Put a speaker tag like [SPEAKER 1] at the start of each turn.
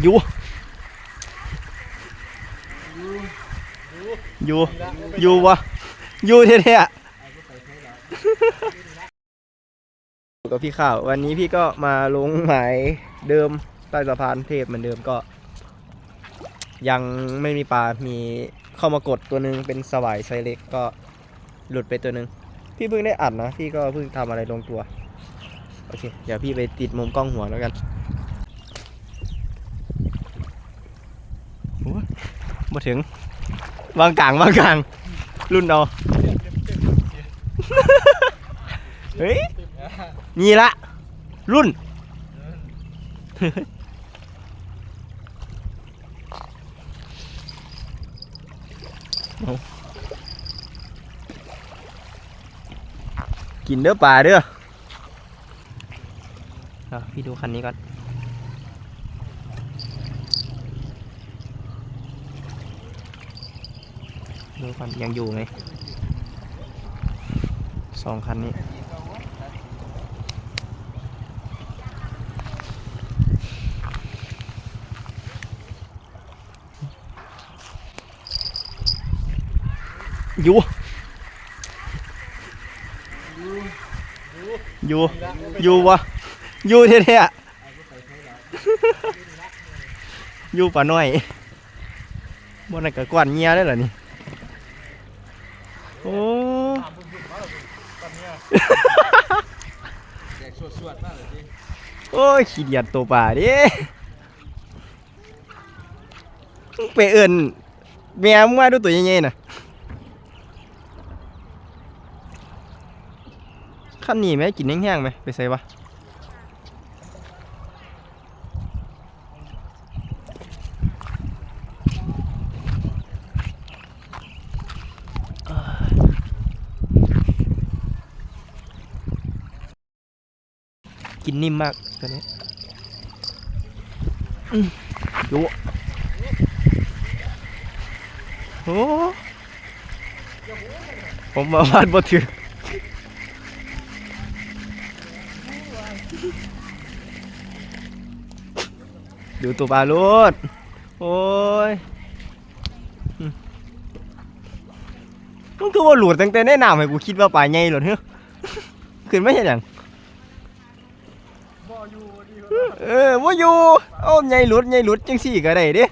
[SPEAKER 1] อยู่อยู่อยู่วะอยู่เท่ๆกับพี่ข่าววันนี้พี่ก็มาลงหมายเดิมใต้สะพานเทพเหมือนเดิมก็ ยังไม่มีปลา มีเข้ามากดตัวหนึงเป็นสวายไซเล็กก็หลุดไปตัวหนึง พี่เพิ่งได้อัดนะ พี่ก็เพิ่งทำอะไรลงตัว โอเค เดี๋ยวพี่ไปติดมุมกล้องหัวแล้วกันโอ้ย มาถึงวางกลางวางกลาง รุ่นเอาเฮ้ยนี่ละ รุ่นเอากินเด้อปลาเด้อเอาพี่ดูคันนี้ก่อน ดูก่อนยังอยู่ไหมสองคันนี้อยู่อยู่อยู่วะอยู่เท่ๆอะอยู่ป่าน้อยบนนั้นก็กวนเงียได้เหรอนี่ โอ้
[SPEAKER 2] แจกสวดๆมากเลยสิ
[SPEAKER 1] โอ้ยขี้เดียดตัวป่าดิไปเอินแม่มึงมาดูตัวยังไงน่ะขั้นนี้ไหมกินแห้งๆไหมไปใส่ปะ กินนิ่มมากตัวนี้อืมดูโอ้ผมมาวาดบ่ถึงดูตัวปลาลูดโอ้ยอืมมึงคือว่าหลุดตั้งแต่แนะนำให้กูคิดว่าปลาใหญ่หลุดเฮ้ยขึ้นไม่เห็นอย่าง เออว่าอยู่ เอาใหญ่หลุดใหญ่หลุดจังสี่ก็ได้เด้